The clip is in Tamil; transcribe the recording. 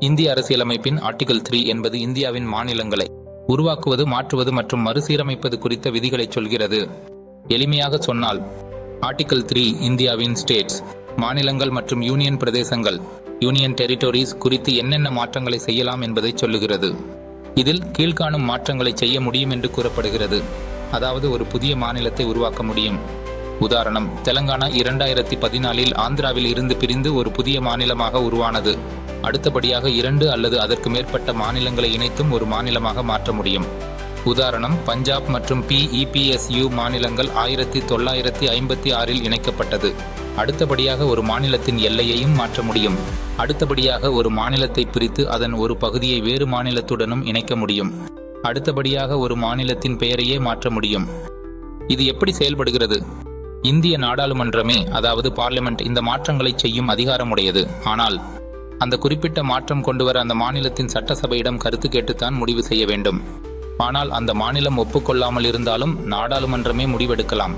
இந்திய அரசியலமைப்பின் ஆர்டிகல் த்ரீ என்பது இந்தியாவின் மாநிலங்களை உருவாக்குவது மாற்றுவது மற்றும் மறுசீரமைப்பது குறித்த விதிகளை சொல்கிறது. எளிமையாக சொன்னால் ஆர்டிகல் த்ரீ இந்தியாவின் ஸ்டேட்ஸ் மாநிலங்கள் மற்றும் யூனியன் பிரதேசங்கள் யூனியன் டெரிட்டோரிஸ் குறித்து என்னென்ன மாற்றங்களை செய்யலாம் என்பதை சொல்லுகிறது. இதில் கீழ்காணும் மாற்றங்களை செய்ய முடியும் என்று கூறப்படுகிறது. அதாவது ஒரு புதிய மாநிலத்தை உருவாக்க முடியும். உதாரணம் தெலங்கானா இரண்டாயிரத்தி பதினாலில் ஆந்திராவில் இருந்து பிரிந்து ஒரு புதிய மாநிலமாக உருவானது. அடுத்தபடியாக இரண்டு அல்லது அதற்கு மேற்பட்ட மாநிலங்களை இணைத்தும் ஒரு மாநிலமாக மாற்ற முடியும். உதாரணம் பஞ்சாப் மற்றும் பிஇபிஎஸ்யு மாநிலங்கள் ஆயிரத்தி தொள்ளாயிரத்தி ஐம்பத்தி ஆறில் இணைக்கப்பட்டது. அடுத்தபடியாக ஒரு மாநிலத்தின் எல்லையையும் மாற்ற முடியும். அடுத்தபடியாக ஒரு மாநிலத்தை பிரித்து அதன் ஒரு பகுதியை வேறு மாநிலத்துடனும் இணைக்க முடியும். அடுத்தபடியாக ஒரு மாநிலத்தின் பெயரையே மாற்ற முடியும். இது எப்படி செயல்படுகிறது? இந்திய நாடாளுமன்றமே அதாவது பார்லிமெண்ட் இந்த மாற்றங்களை செய்யும் அதிகாரமுடையது. ஆனால் அந்த குறிப்பிட்ட மாற்றம் கொண்டுவர அந்த மாநிலத்தின் சட்டசபையிடம் கருத்து கேட்டுத்தான் முடிவு செய்ய வேண்டும். ஆனால் அந்த மாநிலம் ஒப்புக்கொள்ளாமல் இருந்தாலும் நாடாளுமன்றமே முடிவெடுக்கலாம்.